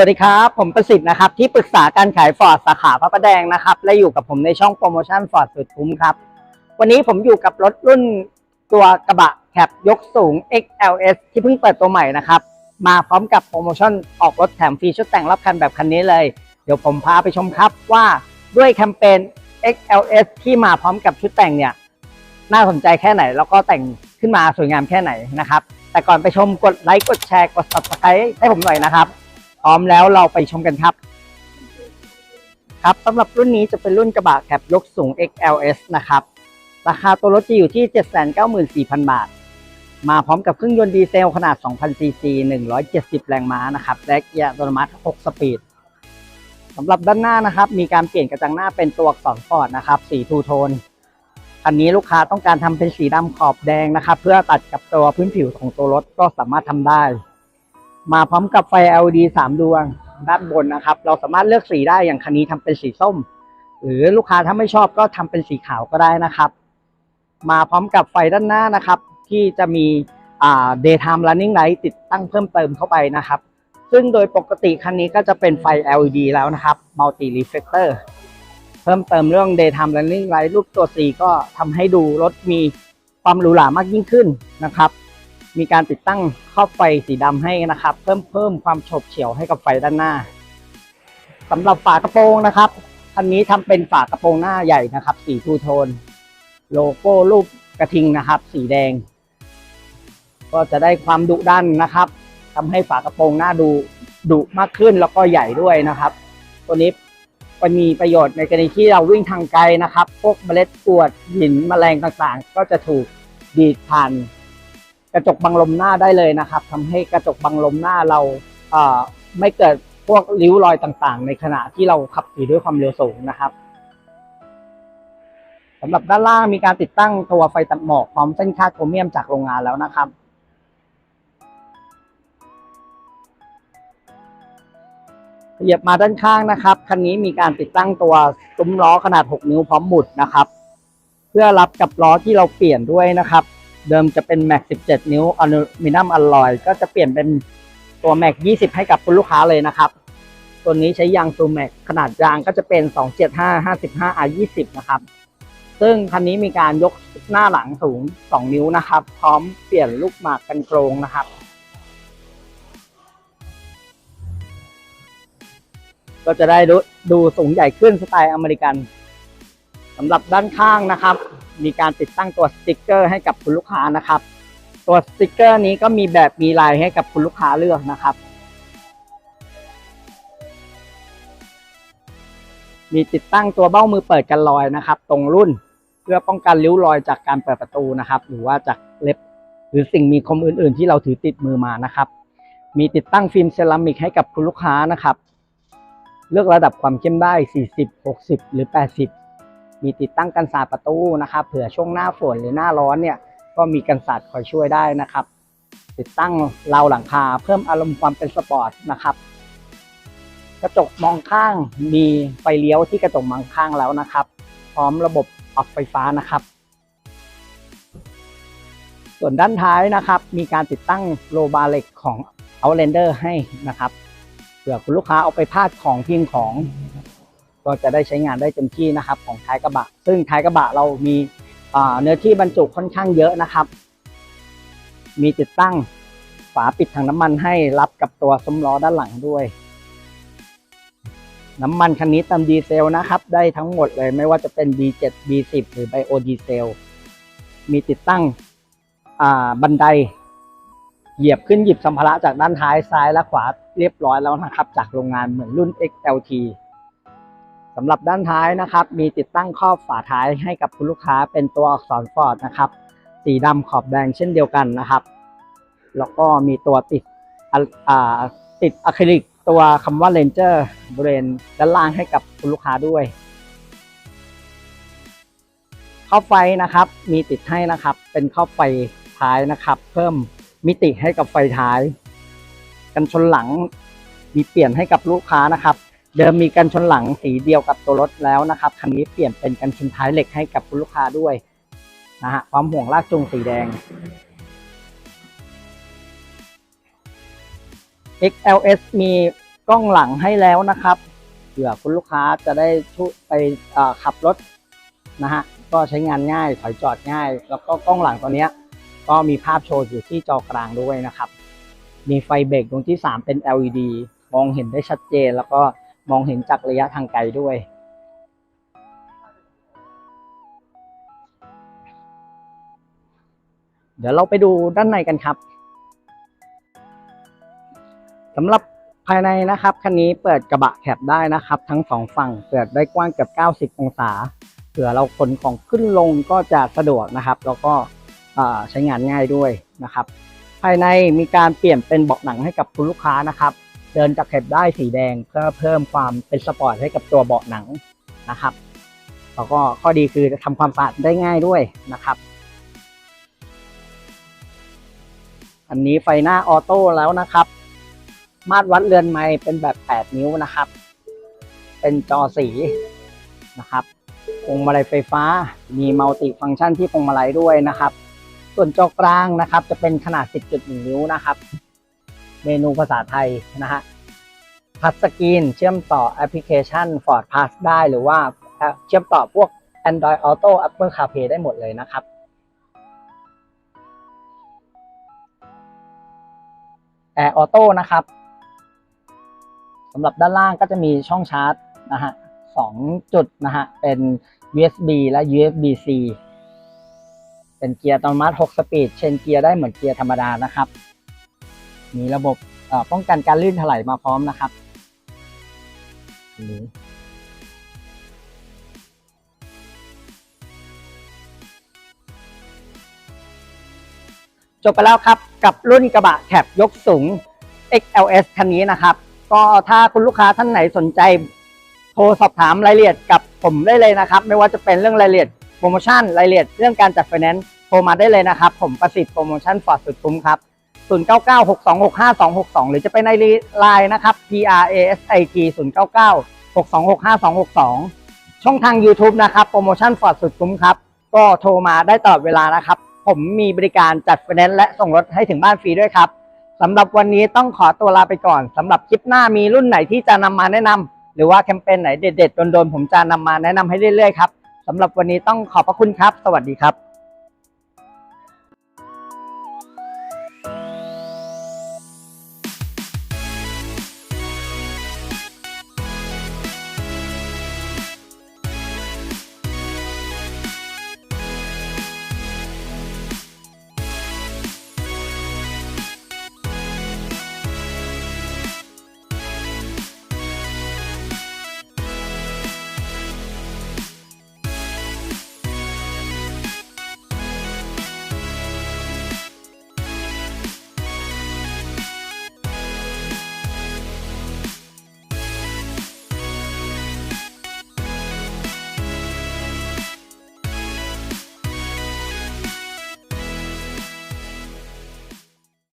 สวัสดีครับ ผมประสิทธิ์นะครับ ที่ปรึกษาการขายฟอร์ดสาขาพระประแดงนะครับ และอยู่กับผมในช่องโปรโมชั่นฟอร์ดสุดคุ้มครับ วันนี้ผมอยู่กับรถรุ่นตัวกระบะแคปยกสูง XLS ที่เพิ่งเปิดตัวใหม่นะครับ มาพร้อมกับโปรโมชั่นออกรถแถมฟรีชุดแต่งรับคันแบบคันนี้เลย เดี๋ยวผมพาไปชมครับว่าด้วยแคมเปญ XLS ที่มาพร้อมกับชุดแต่งเนี่ยน่าสนใจแค่ไหน แล้วก็แต่งขึ้นมาสวยงามแค่ไหนนะครับ แต่ก่อนไปชมกดไลค์กดแชร์กด subscribe ให้ผมหน่อยนะครับ ร้อมแล้วเราไปชมกันครับ ครับสำหรับรุ่นนี้จะเป็นรุ่นกระบะแคปยกสูง XLS นะครับ ราคาตัวรถจะอยู่ที่ 794,000 บาท มาพร้อมกับเครื่องยนต์ดีเซลขนาด 2,000 ซีซี 170 แรงม้านะครับ และเกียร์อัตโนมัติ 6 สปีดสำหรับด้านหน้านะครับ มีการเปลี่ยนกระจังหน้าเป็นตัวอักษรฟอร์ดนะครับสีทูโทนคันนี้ลูกค้าต้องการทำเป็นสีดำขอบแดงนะครับ เพื่อตัดกับตัวพื้นผิวของตัวรถก็สามารถทำได้ มาพร้อมกับไฟ LED 3 ดวงด้านบนนะครับ เราสามารถเลือกสีได้อย่างคันนี้ทำเป็นสีส้ม หรือลูกค้าถ้าไม่ชอบก็ทำเป็นสีขาวก็ได้นะครับ มาพร้อมกับไฟด้านหน้านะครับ ที่จะมีอ่า daytime running light ติดตั้งเพิ่มเติมเข้าไปนะครับ ซึ่งโดยปกติคันนี้ก็จะเป็นไฟ LED แล้วนะครับ multi reflector เพิ่มเติมเรื่อง daytime running light รูปตัว C ก็ทำให้ดูรถมีความหรูหรามากยิ่งขึ้นนะครับ มีการติดตั้งครอบไฟสีดำให้นะครับ เพิ่มเพิ่มความโฉบเฉี่ยวให้กับไฟด้านหน้าสำหรับฝากระโปรงนะครับคันนี้ทำเป็นฝากระโปรงหน้าใหญ่นะครับ สีทูโทน โลโก้รูปกระทิงนะครับ สีแดง ก็จะได้ความดุดันนะครับทำให้ฝากระโปรงหน้าดูดุมากขึ้นแล้วก็ใหญ่ด้วยนะครับ ตัวนี้มันมีประโยชน์ในกรณีที่เราวิ่งทางไกลนะครับ พวกเมล็ดกรวดหินแมลงต่างๆ ก็จะถูกดีดผ่าน กระจกบังลมหน้าได้เลยนะครับทำให้กระจกบังลมหน้าเราเไม่เกิดพวกริ้วรอยต่างๆ ในขณะที่เราขับขี่ด้วยความเร็วสูงนะครับสำหรับด้านล่างมีการติดตั้งตัวไฟตัดหมอกพร้อมเส้นคาดโครเมียมจากโรงงานแล้วนะครับขยับมาด้านข้างนะครับ คันนี้มีการติดตั้งตัวซุ้มล้อขนาด 6 นิ้วพร้อมหมุดนะครับ เพื่อรับกับล้อที่เราเปลี่ยนด้วยนะครับ เดิมจะเป็นแม็ก17 นิ้วอลูมิเนียมอลลอยก็จะเปลี่ยนเป็นตัวแม็ก20 ให้กับคุณลูกค้าเลยนะครับ ตัวนี้ใช้ยางซูแม็กขนาดยางก็จะเป็น 275 55 R 20นะครับ ซึ่งคันนี้มีการยกหน้าหลังสูง 2 นิ้วนะครับ พร้อมเปลี่ยนลูกหมากกันโครงนะครับ ก็จะได้ดูดูสูงใหญ่ขึ้นสไตล์อเมริกันสำหรับด้านข้างนะครับ มีการติดตั้งตัวสติกเกอร์ให้กับคุณลูกค้านะครับ ตัวสติกเกอร์นี้ก็มีแบบมีลายให้กับคุณลูกค้าเลือกนะครับ มีติดตั้งตัวเบ้ามือเปิดกันรอยนะครับ ตรงรุ่นเพื่อป้องกันริ้วรอยจากการเปิดประตูนะครับ หรือว่าจากเล็บหรือสิ่งมีคมอื่น ๆ ที่เราถือติดมือมานะครับ มีติดตั้งฟิล์มเซรามิกให้กับคุณลูกค้านะครับ เลือกระดับความเข้มได้ 40 60 หรือ 80 มีติดตั้งกันสาดประตูนะครับ เผื่อช่วงหน้าฝนหรือหน้าร้อนเนี่ย ก็มีกันสาดคอยช่วยได้นะครับ ติดตั้งราวหลังคาเพิ่มอารมณ์ความเป็นสปอร์ตนะครับ กระจกมองข้างมีไฟเลี้ยวที่กระจกมองข้างแล้วนะครับ พร้อมระบบปรับไฟฟ้านะครับ ส่วนด้านท้ายนะครับ มีการติดตั้งโลบาร์เหล็กของ Outlander ให้นะครับ เผื่อคุณลูกค้าเอาไปพาดของเพิงของ ก็จะได้ใช้งานได้เต็มที่นะครับของท้ายกระบะ ซึ่งท้ายกระบะเรามีเนื้อที่บรรจุค่อนข้างเยอะนะครับ มีติดตั้งฝาปิดถังน้ำมันให้รับกับตัวซุ้มล้อด้านหลังด้วย น้ำมันคันนี้เติมดีเซลนะครับ ได้ทั้งหมดเลยไม่ว่าจะเป็น B7 B10 หรือไบโอดีเซลมีติดตั้งบันได เหยียบขึ้นหยิบสัมภาระจากด้านท้ายซ้ายและขวาเรียบร้อยแล้วนะครับ จากโรงงานเหมือนรุ่น XLT สำหรับด้านท้ายนะครับ มีติดตั้งครอบฝาท้ายให้กับคุณลูกค้าเป็นตัวอักษรฟอร์ดนะครับสีดำขอบแดงเช่นเดียวกันนะครับ แล้วก็มีตัวติดอะติดอะคริลิกตัวคำว่า Ranger บริเวณด้านล่างให้กับคุณลูกค้าด้วยครอบไฟนะครับ มีติดให้นะครับ เป็นครอบไฟท้ายนะครับ เพิ่มมิติให้กับไฟท้าย กันชนหลังมีเปลี่ยนให้กับลูกค้านะครับ เดิมมีกันชนหลังสีเดียวกับตัวรถแล้วนะครับ คันนี้เปลี่ยนเป็นกันชนท้ายเหล็กให้กับคุณลูกค้าด้วยนะฮะความห่วงลากจูงสีแดง XLS มีกล้องหลังให้แล้วนะครับเผื่อคุณลูกค้าจะได้ช่วยไปขับรถนะฮะก็ใช้งานง่ายถอยจอดง่าย แล้วก็กล้องหลังตัวเนี้ยก็มีภาพโชว์อยู่ที่จอกลางด้วยนะครับ มีไฟเบรกดวงที่ 3 เป็น LED มองเห็นได้ชัดเจนแล้วก็ มองเห็นจากระยะทางไกลด้วย เดี๋ยวเราไปดูด้านในกันครับสำหรับภายในนะครับคันนี้เปิดกระบะแคบได้นะครับ ทั้งสองฝั่งเปิดได้กว้างเกือบ 90 องศาเผื่อเราขนของขึ้นลงก็จะสะดวกนะครับ แล้วก็ใช้งานง่ายด้วยนะครับ ภายในมีการเปลี่ยนเป็นเบาะหนังให้กับคุณลูกค้านะครับ เดินจากแคบได้สีแดงเพื่อเพิ่มความเป็นสปอร์ตให้กับตัวเบาะหนังนะครับแล้วก็ข้อดีคือทำความสะอาดได้ง่ายด้วยนะครับ อันนี้ไฟหน้าออโต้แล้วนะครับ มาตรวัดเรือนไม้เป็นแบบ 8 นิ้วนะครับ เป็นจอสีนะครับพวงมาลัยไฟฟ้ามีมัลติฟังก์ชันที่พวงมาลัยด้วยนะครับ ส่วนจอกลางนะครับ จะเป็นขนาด 10.1 นิ้วนะครับ เมนูภาษาไทยนะฮะทัสกรีนเชื่อมต่อแอปพลิเคชัน Ford Pass ได้หรือว่าเชื่อมต่อพวก Android Auto Apple CarPlay ได้หมดเลยนะครับแอร์ออโต้นะครับสำหรับด้านล่างก็จะมีช่องชาร์จนะฮะสองจุดนะฮะ เป็น USB และ USB-C เป็นเกียร์อัตโนมัติ 6 สปีด เชนเกียร์ได้เหมือนเกียร์ธรรมดานะครับ มีระบบเอ่อป้องกันการลื่นถลายมาพร้อมนะครับอันนี้จบไปแล้วครับกับรุ่นกระบะแคบยกสูง XLS คันนี้นะครับ ก็ถ้าคุณลูกค้าท่านไหนสนใจ โทรสอบถามรายละเอียดกับผมได้เลยนะครับ ไม่ว่าจะเป็นเรื่องรายละเอียดโปรโมชั่นรายละเอียดเรื่องการจัดไฟแนนซ์โทรมาได้เลยนะครับ ผมประสิทธิ์โปรโมชั่นฟอร์ดสุดคุ้มครับ 0996265262 หรือจะไปในไลน์นะครับ PRASIT 0996265262 ช่องทาง YouTube นะครับ โปรโมชั่นฟอร์ดสุดคุ้มครับ ก็โทรมาได้ตลอดเวลานะครับ ผมมีบริการจัดไฟแนนซ์และส่งรถให้ถึงบ้านฟรีด้วยครับสำหรับวันนี้ต้องขอตัวลาไปก่อนสำหรับคลิปหน้ามีรุ่นไหนที่จะนำมาแนะนำหรือว่าแคมเปญไหนเด็ดๆโดนๆผมจะนำมาแนะนำให้เรื่อยๆครับสำหรับวันนี้ต้องขอบพระคุณครับ สวัสดีครับ